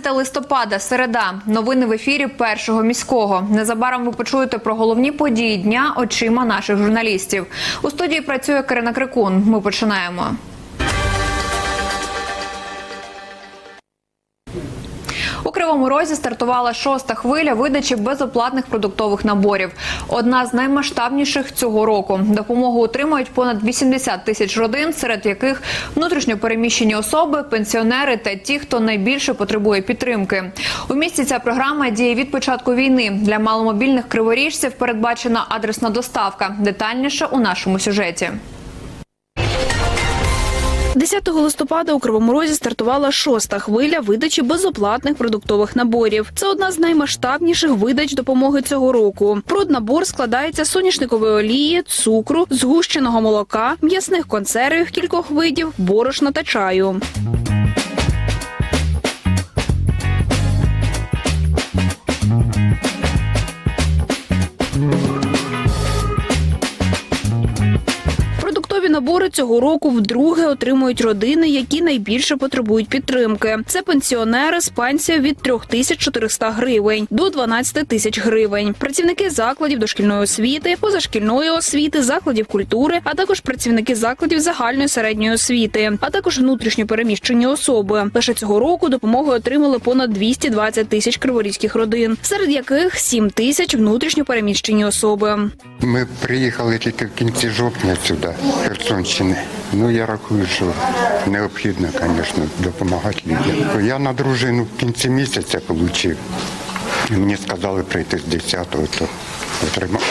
12 листопада, середа. Новини в ефірі першого міського. Незабаром ви почуєте про головні події дня очима наших журналістів. У студії працює Карина Крикун. Ми починаємо. Кривому Розі стартувала шоста хвиля видачі безоплатних продуктових наборів. Одна з наймасштабніших цього року. Допомогу отримують понад 80 тисяч родин, серед яких внутрішньо переміщені особи, пенсіонери та ті, хто найбільше потребує підтримки. У місті ця програма діє від початку війни. Для маломобільних криворіжців передбачена адресна доставка. Детальніше у нашому сюжеті. 10 листопада у Кривому Розі стартувала шоста хвиля видачі безоплатних продуктових наборів. Це одна з наймасштабніших видач допомоги цього року. Проднабор складається з соняшникової олії, цукру, згущеного молока, м'ясних консервів кількох видів, борошна та чаю. Продуктові цього року вдруге отримують родини, які найбільше потребують підтримки. Це пенсіонери з пенсією від 3400 гривень до 12 тисяч гривень. Працівники закладів дошкільної освіти, позашкільної освіти, закладів культури, а також працівники закладів загальної середньої освіти, а також внутрішньо переміщені особи. Лише цього року допомогу отримали понад 220 тисяч криворізьких родин, серед яких 7 тисяч внутрішньо переміщені особи. Ми приїхали тільки в кінці жовтня сюди, Херсонщини. Ну я рахую, що необхідно, звісно, допомагати людям. Я на дружину в кінці місяця отримав. Мені сказали прийти з 10-го, то отримав,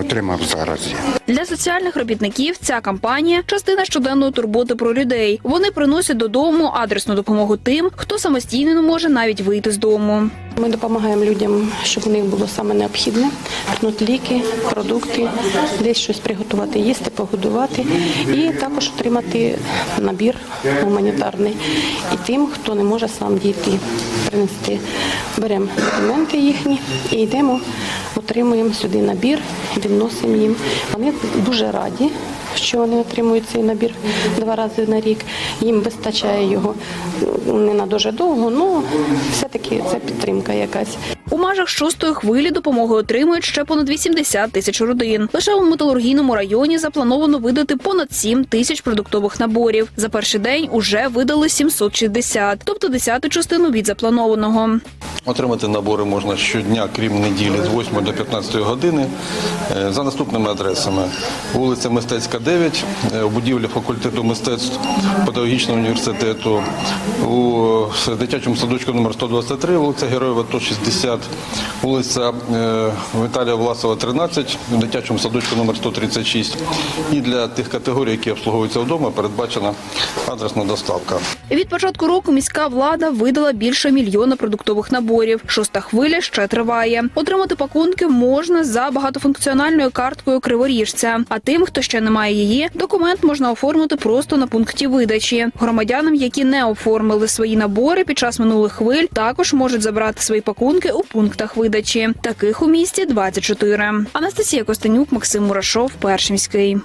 отримав зараз. Для соціальних робітників ця кампанія частина щоденної турботи про людей. Вони приносять додому адресну допомогу тим, хто самостійно не може навіть вийти з дому. Ми допомагаємо людям, щоб у них було саме необхідне: вернути ліки, продукти, десь щось приготувати, їсти, погодувати, і також отримати набір гуманітарний. І тим, хто не може сам дійти, принести. Беремо документи їхні і йдемо, отримуємо сюди набір, відносимо їм. Вони дуже раді. Що вони отримують цей набір два рази на рік. Їм вистачає його не на дуже довго, але все-таки це підтримка якась. У межах шостої хвилі допомоги отримують ще понад 80 тисяч родин. Лише у металургійному районі заплановано видати понад 7 тисяч продуктових наборів. За перший день уже видали 760, тобто десяту частину від запланованого. Отримати набори можна щодня, крім неділі, з 8 до 15 години е, за наступними адресами. Вулиця Мистецька, 9, е, у будівлі факультету мистецтв педагогічного університету, у дитячому садочку номер 123, вулиця Героїв АТО 60, вулиця е, Віталія Власова, 13, у дитячому садочку номер 136. І для тих категорій, які обслуговуються вдома, передбачена адресна доставка. Від початку року міська влада видала більше мільйона продуктових наборів. Шоста хвиля ще триває. Отримати пакунки можна за багатофункціональною карткою криворіжця. А тим, хто ще не має її, документ можна оформити просто на пункті видачі. Громадянам, які не оформили свої набори під час минулих хвиль, також можуть забрати свої пакунки у пунктах видачі. Таких у місті 24. Анастасія Костенюк, Максим Мурашов, Першимський.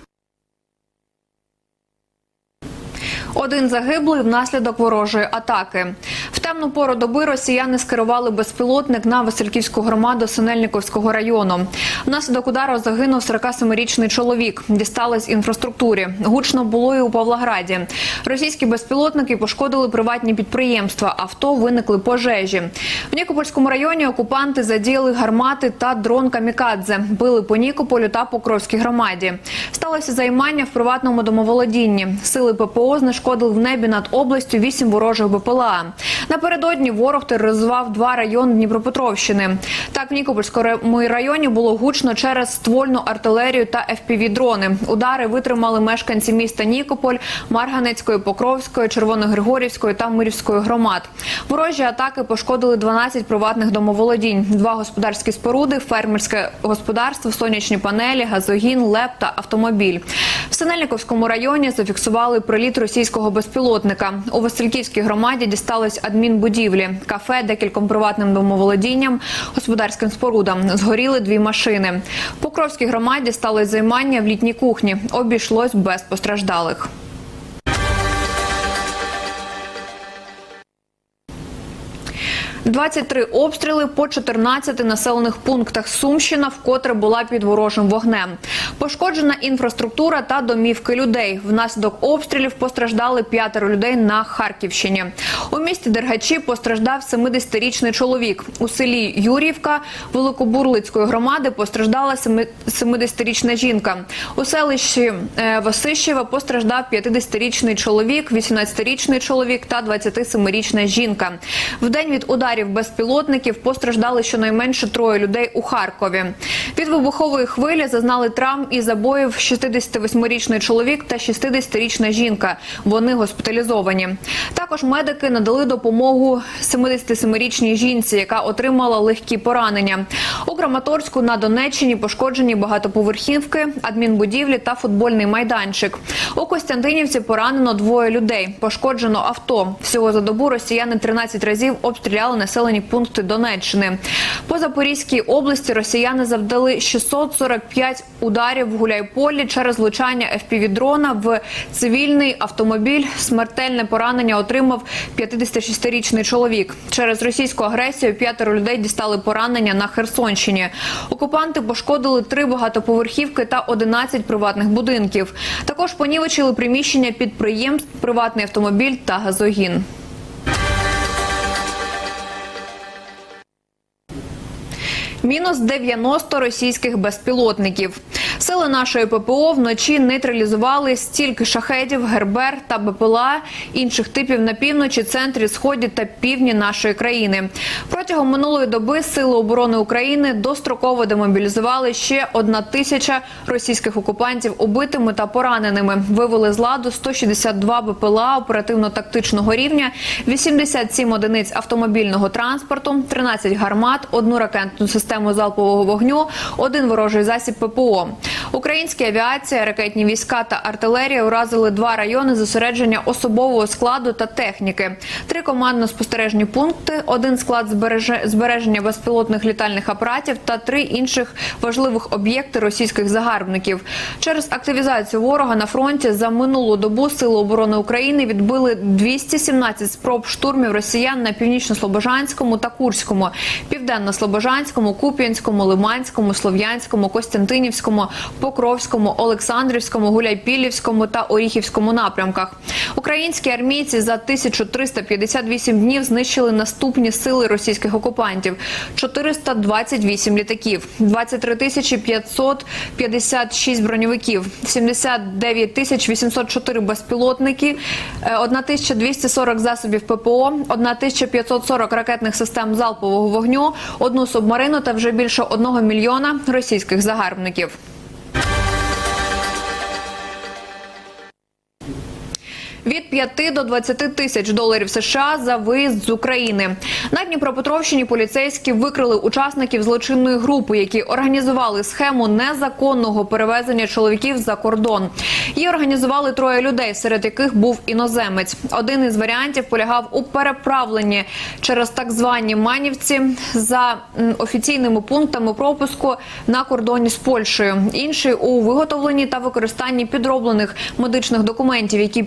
Один загиблий внаслідок ворожої атаки. В темну пору доби росіяни скерували безпілотник на Васильківську громаду Синельниковського району. Внаслідок удару загинув 47-річний чоловік. Дістались інфраструктурі. Гучно було і у Павлограді. Російські безпілотники пошкодили приватні підприємства. Авто виникли пожежі. В Нікопольському районі окупанти задіяли гармати та дрон камікадзе. Били по Нікополю та Покровській громаді. Сталося займання в приватному домоволодінні. Сили ППО знешкодили в небі над областю вісім ворожих БПЛА. Напередодні ворог тероризував два райони Дніпропетровщини. Так, в Нікопольському районі було гучно через ствольну артилерію та FPV-дрони. Удари витримали мешканці міста Нікополь, Марганецької, Покровської, Червоногригорівської та Мирівської громад. Ворожі атаки пошкодили 12 приватних домоволодінь, два господарські споруди, фермерське господарство, сонячні панелі, газогін, леп та автомобіль. В Синельниковському районі зафіксували приліт російського безпілотника. У Васильківській громаді дістались адмінбудівлі, кафе, декільком приватним домоволодінням, господарським спорудам. Згоріли дві машини. В Покровській громаді стали займання в літній кухні. Обійшлось без постраждалих. 23 обстріли по 14 населених пунктах. Сумщина вкотре була під ворожим вогнем. Пошкоджена інфраструктура та домівки людей. Внаслідок обстрілів постраждали п'ятеро людей на Харківщині. У місті Дергачі постраждав 70-річний чоловік. У селі Юрівка Великобурлицької громади постраждала семи- 70-річна жінка. У селищі е, Васищеве постраждав 50-річний чоловік, 18-річний чоловік та 27-річна жінка. В день від ударів безпілотників постраждали щонайменше троє людей у Харкові. Від вибухової хвилі зазнали травм і забоїв 68-річний чоловік та 60-річна жінка. Вони госпіталізовані. Також медики надали допомогу 77-річній жінці, яка отримала легкі поранення. У Краматорську на Донеччині пошкоджені багатоповерхівки, адмінбудівлі та футбольний майданчик. У Костянтинівці поранено двоє людей. Пошкоджено авто. Всього за добу росіяни 13 разів обстріляли населені пункти Донеччини. По Запорізькій області росіяни завдали 645 ударів в Гуляйполі через влучання FPV-дрона в цивільний автомобіль. Смертельне поранення отримав 56-річний чоловік. Через російську агресію п'ятеро людей дістали поранення на Херсонщині. Окупанти пошкодили три багатоповерхівки та 11 приватних будинків. Також понівечили приміщення підприємств, приватний автомобіль та газогін. Мінус 90 російських безпілотників. Сили нашої ППО вночі нейтралізували стільки шахедів, гербер та БПЛА інших типів на півночі, центрі, сході та півдні нашої країни. Протягом минулої доби Сили оборони України достроково демобілізували ще одна тисяча російських окупантів убитими та пораненими. Вивели з ладу 162 БПЛА оперативно-тактичного рівня, 87 одиниць автомобільного транспорту, 13 гармат, одну ракетну систему залпового вогню, один ворожий засіб ППО. Українські авіація, ракетні війська та артилерія уразили два райони зосередження особового складу та техніки, три командно-спостережні пункти, один склад збереже- збереження безпілотних літальних апаратів та три інших важливих об'єкти російських загарбників. Через активізацію ворога на фронті за минулу добу Сили оборони України відбили 217 спроб штурмів росіян на північно-слобожанському та Курському, південно-слобожанському, Куп'янському, Лиманському, Слов'янському, Костянтинівському, Покровському, Олександрівському, Гуляйпілівському та Оріхівському напрямках. Українські армійці за 1358 днів знищили наступні сили російських окупантів: 428 літаків, 23 тисячі 556 броньовиків, 79 тисяч 804 безпілотники, е, 1240 засобів ППО, 1540 ракетних систем залпового вогню, одну субмарину та вже більше 1 мільйона російських загарбників. Від 5 до 20 тисяч доларів США за виїзд з України. На Дніпропетровщині поліцейські викрили учасників злочинної групи, які організували схему незаконного перевезення чоловіків за кордон. Її організували троє людей, серед яких був іноземець. Один із варіантів полягав у переправленні через так звані манівці за офіційними пунктами пропуску на кордоні з Польщею. Інший у виготовленні та використанні підроблених медичних документів, які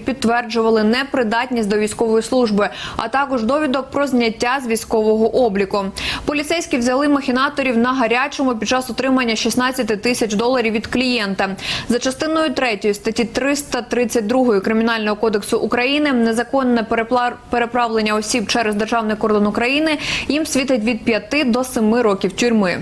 підтверджували непридатність до військової служби, а також довідок про зняття з військового обліку. Поліцейські взяли махінаторів на гарячому під час отримання 16 тисяч доларів від клієнта. За частиною 3 статті 332 Кримінального кодексу України незаконне переправлення осіб через державний кордон України їм світить від 5 до 7 років тюрми.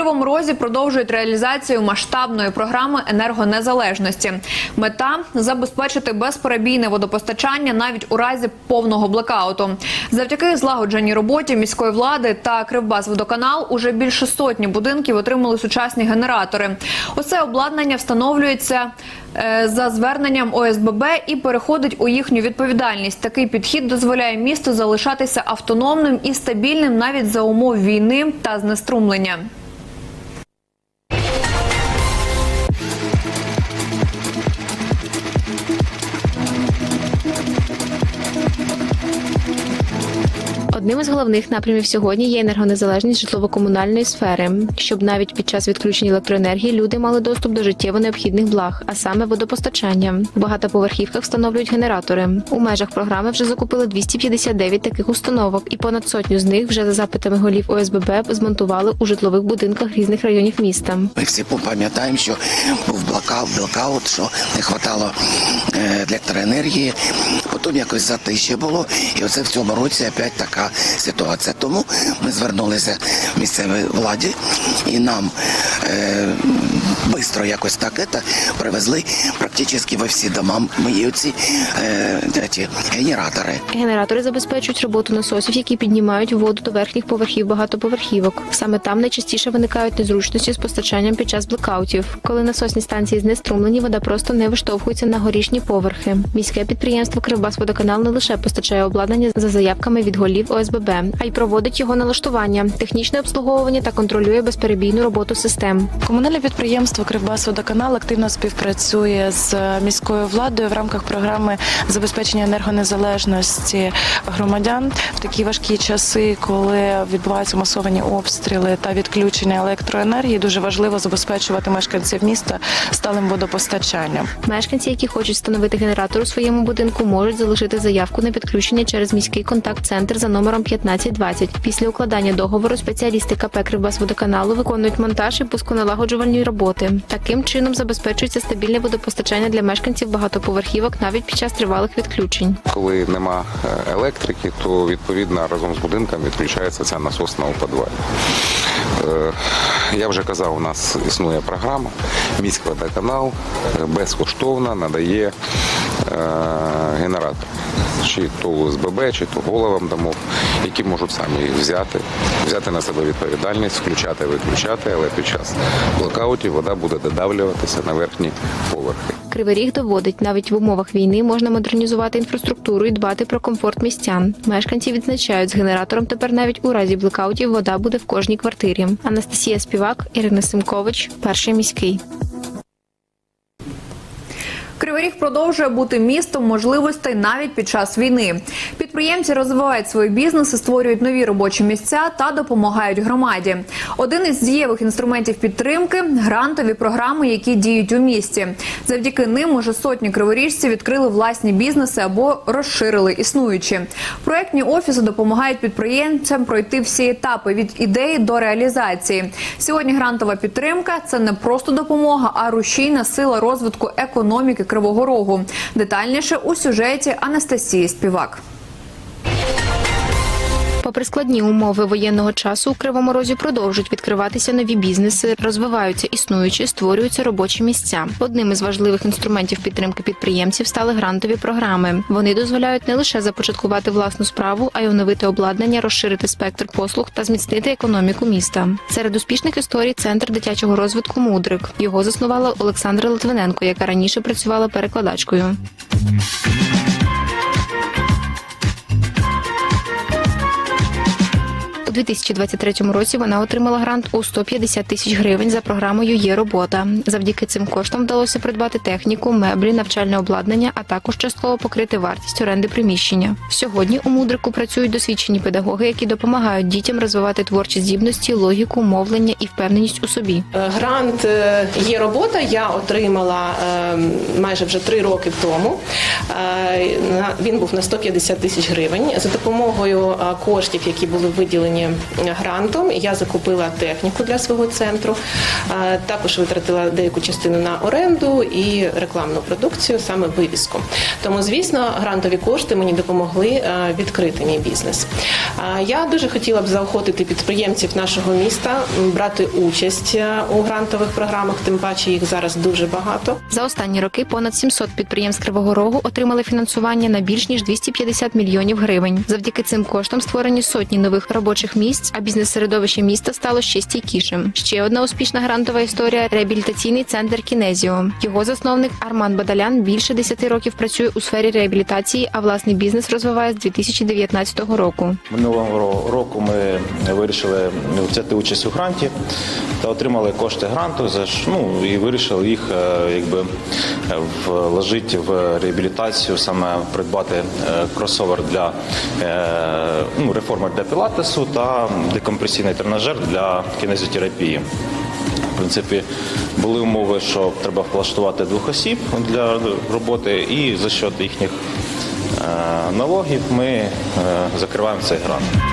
Кривому Розі продовжують реалізацію масштабної програми енергонезалежності. Мета забезпечити безперебійне водопостачання навіть у разі повного блекауту. Завдяки злагодженій роботі міської влади та Кривбасводоканал уже більше сотні будинків отримали сучасні генератори. Усе обладнання встановлюється е, за зверненням ОСББ і переходить у їхню відповідальність. Такий підхід дозволяє місту залишатися автономним і стабільним навіть за умов війни та знеструмлення. Одним із головних напрямів сьогодні є енергонезалежність житлово-комунальної сфери, щоб навіть під час відключень електроенергії люди мали доступ до життєво необхідних благ, а саме водопостачання. В багатоповерхівках встановлюють генератори. У межах програми вже закупили 259 таких установок, і понад сотню з них вже за запитами голів ОСББ змонтували у житлових будинках різних районів міста. Ми всі пам'ятаємо, що був блокаут, блокаут, що не вистачало електроенергії. Потім якось затище було, і оце в цьому році опять така ситуація. Тому ми звернулися в місцевій владі і нам е, швидко якось так это, привезли практично во всі дома мої оці е, ті генератори. Генератори забезпечують роботу насосів, які піднімають воду до верхніх поверхів багатоповерхівок. Саме там найчастіше виникають незручності з постачанням під час блекаутів. Коли насосні станції знеструмлені, вода просто не виштовхується на горішні поверхи. Міське підприємство Кривбасводоканал не лише постачає обладнання за заявками від голів ОСББ, а й проводить його налаштування, технічне обслуговування та контролює безперебійну роботу систем. Комунальне підприємство Кривбасводоканал активно співпрацює з міською владою в рамках програми забезпечення енергонезалежності громадян в такі важкі часи, коли відбуваються масовані обстріли та відключення електроенергії. Дуже важливо забезпечувати мешканців міста сталим водопостачанням. Мешканці, які хочуть встановити генератор у своєму будинку, можуть залишити заявку на підключення через міський контакт-центр за номером 1520. Після укладання договору спеціалісти КП Кривбасводоканалу виконують монтаж і пусконалагоджувальні роботи. Таким чином забезпечується стабільне водопостачання для мешканців багатоповерхівок навіть під час тривалих відключень. Коли нема е, електрики, то відповідно разом з будинком відключається ця насосна у підвалі. Е, Я вже казав, у нас існує програма. Міськводоканал е, безкоштовно надає е, генератор. Чи то УСББ, чи то головам домов, які можуть самі їх взяти, взяти на себе відповідальність, включати, виключати, але під час блокаутів вода буде додавлюватися на верхні поверхи. Кривий Ріг доводить, навіть в умовах війни можна модернізувати інфраструктуру і дбати про комфорт містян. Мешканці відзначають, з генератором тепер навіть у разі блекаутів вода буде в кожній квартирі. Анастасія Співак, Ірина Симкович, перший міський. Кривий Ріг продовжує бути містом можливостей навіть під час війни. Підприємці розвивають свої бізнеси, створюють нові робочі місця та допомагають громаді. Один із дієвих інструментів підтримки грантові програми, які діють у місті. Завдяки ним уже сотні криворіжців відкрили власні бізнеси або розширили існуючі. Проектні офіси допомагають підприємцям пройти всі етапи від ідеї до реалізації. Сьогодні грантова підтримка це не просто допомога, а рушійна сила розвитку економіки Кривого Рогу. Детальніше у сюжеті Анастасії Співак. Попри складні умови воєнного часу, у Кривому Розі продовжують відкриватися нові бізнеси, розвиваються існуючі, створюються робочі місця. Одним із важливих інструментів підтримки підприємців стали грантові програми. Вони дозволяють не лише започаткувати власну справу, а й оновити обладнання, розширити спектр послуг та зміцнити економіку міста. Серед успішних історій центр дитячого розвитку Мудрик. Його заснувала Олександра Литвиненко, яка раніше працювала перекладачкою. У 2023 році вона отримала грант у 150 тисяч гривень за програмою Є робота. Завдяки цим коштам вдалося придбати техніку, меблі, навчальне обладнання, а також частково покрити вартість оренди приміщення. Сьогодні у мудрику працюють досвідчені педагоги, які допомагають дітям розвивати творчі здібності, логіку, мовлення і впевненість у собі. Е, Грант е, є робота. Я отримала е, майже вже три роки тому. Він був на 150 тисяч гривень. За допомогою коштів, які були виділені грантом, я закупила техніку для свого центру. Е, Також витратила деяку частину на оренду і рекламну продукцію, саме вивіску. Тому, звісно, грантові кошти мені допомогли е, відкрити мій бізнес. Е, Я дуже хотіла б заохотити підприємців нашого міста брати участь у грантових програмах, тим паче їх зараз дуже багато. За останні роки понад 700 підприємств Кривого Рогу отримали фінансування на більш ніж 250 мільйонів гривень. Завдяки цим коштам створені сотні нових робочих робочих місць, а бізнес-середовище міста стало ще стійкішим. Ще одна успішна грантова історія реабілітаційний центр Кінезіо. Його засновник Арман Бадалян більше 10 років працює у сфері реабілітації, а власний бізнес розвиває з 2019 року. Минулого року ми вирішили взяти участь у гранті та отримали кошти гранту за ну, і вирішили їх е, якби е, вложити в реабілітацію, саме придбати е, кросовер для ну, реформи для пілатесу та декомпресійний тренажер для кінезіотерапії. В принципі, були умови, що треба влаштувати двох осіб для роботи, і за счет їхніх е, налогів ми е, закриваємо цей грант.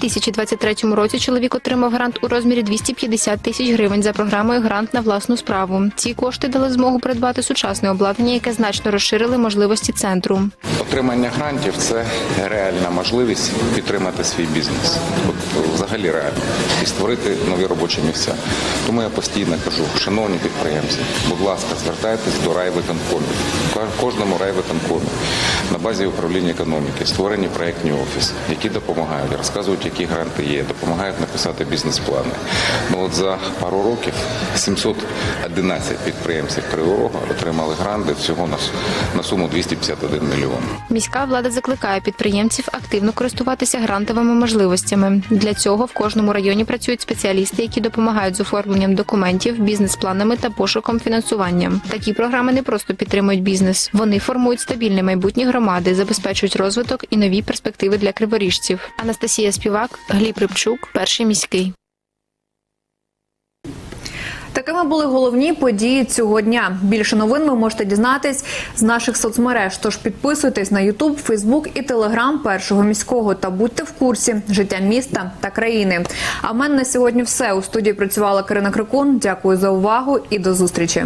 2023 році чоловік отримав грант у розмірі 250 тисяч гривень за програмою Грант на власну справу. Ці кошти дали змогу придбати сучасне обладнання, яке значно розширили можливості центру. Отримання грантів це реальна можливість підтримати свій бізнес. От взагалі реально і створити нові робочі місця. Тому я постійно кажу, шановні підприємці, будь ласка, звертайтесь до райвиконкомів. Кожному райвиконкомі на базі управління економіки створені проектні офіси, які допомагають, розказують, які гранти є, допомагають написати бізнес-плани. Ну от за пару років 711 підприємців Кривого Рога отримали гранти всього на, на суму 251 мільйон. Міська влада закликає підприємців активно користуватися грантовими можливостями. Для цього в кожному районі працюють спеціалісти, які допомагають з оформленням документів, бізнес-планами та пошуком фінансування. Такі програми не просто підтримують бізнес, вони формують стабільне майбутнє громади, забезпечують розвиток і нові перспективи для криворіжців. Анастасія Співак, Гліб Рибчук, перший міський. Такими були головні події цього дня. Більше новин ви можете дізнатись з наших соцмереж. Тож підписуйтесь на Ютуб, Фейсбук і Телеграм першого міського та будьте в курсі життя міста та країни. А в мене на сьогодні все у студії працювала Карина Крикун. Дякую за увагу і до зустрічі.